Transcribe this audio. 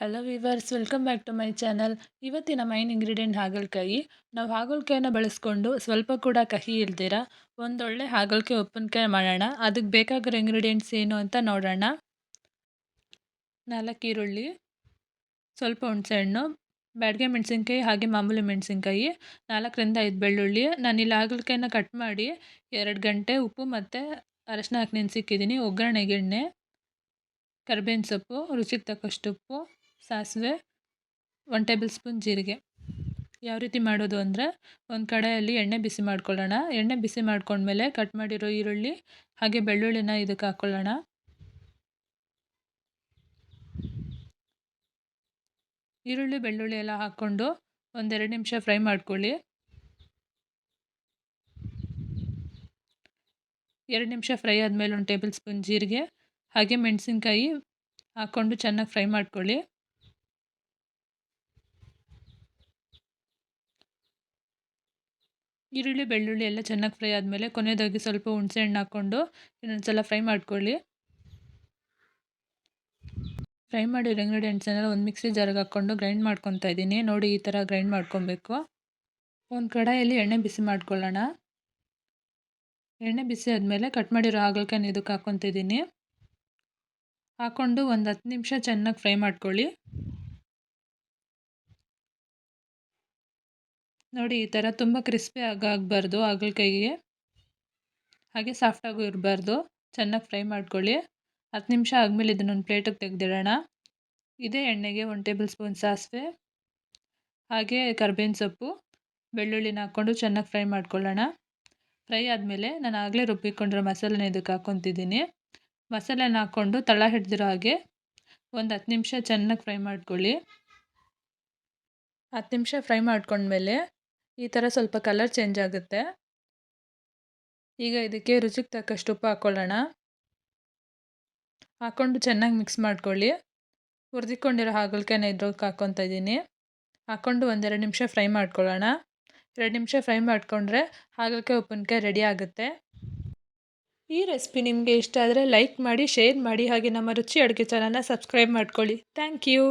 Hello viewers welcome back to my channel ಇವತ್ತಿನ main ingredient ಹಾಗಲಕಾಯಿ. ನಾವು ಹಾಗಲಕಾಯಿನ ಬಳಸ್ಕೊಂಡು ಸ್ವಲ್ಪ ಕೂಡ ಕಹಿ ಇಲ್ದಿರ, ಒಂದೊಳ್ಳೆ ಹಾಗಲಕಾಯಿ ಉಪ್ಪಿನಕಾಯಿ ಮಾಡೋಣ. ಅದಕ್ಕೆ ಬೇಕಾಗಿರೋ ಇಂಗ್ರೀಡಿಯೆಂಟ್ಸ್ ಏನು ಅಂತ ನೋಡೋಣ. ನಾಲ್ಕು ಈರುಳ್ಳಿ, ಸ್ವಲ್ಪ ಹುಣಸೆಹಣ್ಣು, ಬ್ಯಾಡ್ಗೆ ಮೆಣಸಿನ್ಕಾಯಿ, ಹಾಗೆ ಮಾಮೂಲಿ ಮೆಣಸಿನ್ಕಾಯಿ, ನಾಲ್ಕರಿಂದ ಐದು ಬೆಳ್ಳುಳ್ಳಿ. ನಾನಿಲ್ಲಿ ಹಾಗಲಕಾಯಿನ ಕಟ್ ಮಾಡಿ ಎರಡು ಗಂಟೆ ಉಪ್ಪು ಮತ್ತು ಅರಶಿನ ಹಾಕಿ ನೆನೆಸಿಕ್ಕಿದ್ದೀನಿ ಒಗ್ಗರಣೆಗೆ ಎಣ್ಣೆ, ಕರ್ಬೇವಿನ ಸೊಪ್ಪು, ರುಚಿಗೆ ತಕ್ಕಷ್ಟು ಉಪ್ಪು. ಸಾಸಿವೆ ಒನ್ ಟೇಬಲ್ ಸ್ಪೂನ್ ಜೀರಿಗೆ. ಯಾವ ರೀತಿ ಮಾಡೋದು ಅಂದರೆ, ಒಂದು ಕಡೆಯಲ್ಲಿ ಎಣ್ಣೆ ಬಿಸಿ ಮಾಡ್ಕೊಳ್ಳೋಣ. ಎಣ್ಣೆ ಬಿಸಿ ಮಾಡ್ಕೊಂಡ್ಮೇಲೆ ಕಟ್ ಮಾಡಿರೋ ಈರುಳ್ಳಿ, ಹಾಗೆ ಬೆಳ್ಳುಳ್ಳಿನ ಇದಕ್ಕೆ ಹಾಕ್ಕೊಳ್ಳೋಣ ಈರುಳ್ಳಿ, ಬೆಳ್ಳುಳ್ಳಿ ಎಲ್ಲ ಹಾಕ್ಕೊಂಡು ಒಂದೆರಡು ನಿಮಿಷ ಫ್ರೈ ಮಾಡ್ಕೊಳ್ಳಿ. ಎರಡು ನಿಮಿಷ ಫ್ರೈ ಆದಮೇಲೆ ಒಂದು ಟೇಬಲ್ ಸ್ಪೂನ್ ಜೀರಿಗೆ, ಹಾಗೆ ಮೆಣಸಿನ್ಕಾಯಿ ಹಾಕ್ಕೊಂಡು ಚೆನ್ನಾಗಿ ಫ್ರೈ ಮಾಡ್ಕೊಳ್ಳಿ. ಈರುಳ್ಳಿ, ಬೆಳ್ಳುಳ್ಳಿ ಎಲ್ಲ ಚೆನ್ನಾಗಿ ಫ್ರೈ ಆದಮೇಲೆ ಕೊನೆಯದಾಗಿ ಸ್ವಲ್ಪ ಹುಣಸೆಹಣ್ಣು ಹಾಕ್ಕೊಂಡು ಇನ್ನೊಂದು ಸಲ ಫ್ರೈ ಮಾಡ್ಕೊಳ್ಳಿ. ಫ್ರೈ ಮಾಡಿರೋ ಇಂಗ್ರೀಡಿಯೆಂಟ್ಸನ್ನೆಲ್ಲ ಒಂದು ಮಿಕ್ಸಿ ಜಾರಿಗೆ ಹಾಕ್ಕೊಂಡು ಗ್ರೈಂಡ್ ಮಾಡ್ಕೊತಾ ಇದ್ದೀನಿ. ನೋಡಿ ಈ ಥರ ಗ್ರೈಂಡ್ ಮಾಡ್ಕೊಬೇಕು. ಒಂದು ಕಡಾಯಲ್ಲಿ ಎಣ್ಣೆ ಬಿಸಿ ಮಾಡ್ಕೊಳ್ಳೋಣ. ಎಣ್ಣೆ ಬಿಸಿ ಆದಮೇಲೆ ಕಟ್ ಮಾಡಿರೋ ಹಾಗಲಕಾಯಿ ಇದಕ್ಕೆ ಹಾಕ್ಕೊತಿದ್ದೀನಿ ಹಾಕ್ಕೊಂಡು ಒಂದು ಹತ್ತು ನಿಮಿಷ ಚೆನ್ನಾಗಿ ಫ್ರೈ ಮಾಡ್ಕೊಳ್ಳಿ. ನೋಡಿ, ಈ ಥರ ತುಂಬ ಕ್ರಿಸ್ಪಿ ಆಗ ಆಗಬಾರ್ದು ಹಾಗಲಕಾಯಿಗೆ ಹಾಗೆ ಸಾಫ್ಟಾಗೂ ಇರಬಾರ್ದು. ಚೆನ್ನಾಗಿ ಫ್ರೈ ಮಾಡ್ಕೊಳ್ಳಿ. ಹತ್ತು ನಿಮಿಷ ಆದಮೇಲೆ ಇದನ್ನೊಂದು ಪ್ಲೇಟಿಗೆ ತೆಗೆದಿಡೋಣ. ಇದೇ ಎಣ್ಣೆಗೆ ಒಂದು ಟೇಬಲ್ ಸ್ಪೂನ್ ಸಾಸಿವೆ, ಹಾಗೆ ಕರ್ಬೇವಿನ ಸೊಪ್ಪು, ಬೆಳ್ಳುಳ್ಳಿನ ಹಾಕ್ಕೊಂಡು ಚೆನ್ನಾಗಿ ಫ್ರೈ ಮಾಡ್ಕೊಳ್ಳೋಣ. ಫ್ರೈ ಆದಮೇಲೆ ನಾನು ಆಗಲೇ ರುಬ್ಬಿಕೊಂಡಿರೋ ಮಸಾಲೆನ ಇದಕ್ಕೆ ಹಾಕ್ಕೊತಿದ್ದೀನಿ. ಮಸಾಲೆನ ಹಾಕ್ಕೊಂಡು ತಳ ಹಿಡ್ದಿರೋ ಹಾಗೆ ಒಂದು ಹತ್ತು ನಿಮಿಷ ಚೆನ್ನಾಗಿ ಫ್ರೈ ಮಾಡ್ಕೊಳ್ಳಿ. ಹತ್ತು ನಿಮಿಷ ಫ್ರೈ ಮಾಡ್ಕೊಂಡ್ಮೇಲೆ ಈ ಥರ ಸ್ವಲ್ಪ ಕಲರ್ ಚೇಂಜ್ ಆಗುತ್ತೆ. ಈಗ ಇದಕ್ಕೆ ರುಚಿಗೆ ತಕ್ಕಷ್ಟು ಉಪ್ಪು ಹಾಕ್ಕೊಳ್ಳೋಣ ಹಾಕ್ಕೊಂಡು ಚೆನ್ನಾಗಿ ಮಿಕ್ಸ್ ಮಾಡ್ಕೊಳ್ಳಿ. ಹುರಿದಿಕೊಂಡಿರೋ ಹಾಗಲಕಾಯಿನ ಇದ್ರೊಳಗೆ ಹಾಕ್ಕೊತಾ ಇದ್ದೀನಿ. ಹಾಕ್ಕೊಂಡು ಒಂದೆರಡು ನಿಮಿಷ ಫ್ರೈ ಮಾಡ್ಕೊಳ್ಳೋಣ. ಎರಡು ನಿಮಿಷ ಫ್ರೈ ಮಾಡಿಕೊಂಡ್ರೆ ಹಾಗಲಕಾಯಿ ಉಪ್ಪಿನಕಾಯಿ ರೆಡಿ ಆಗುತ್ತೆ. ಈ ರೆಸಿಪಿ ನಿಮಗೆ ಇಷ್ಟ ಆದರೆ ಲೈಕ್ ಮಾಡಿ, ಶೇರ್ ಮಾಡಿ, ಹಾಗೆ ನಮ್ಮ ರುಚಿ ಅಡುಗೆ ಚಾನಲ್ನ ಸಬ್ಸ್ಕ್ರೈಬ್ ಮಾಡ್ಕೊಳ್ಳಿ. Thank you.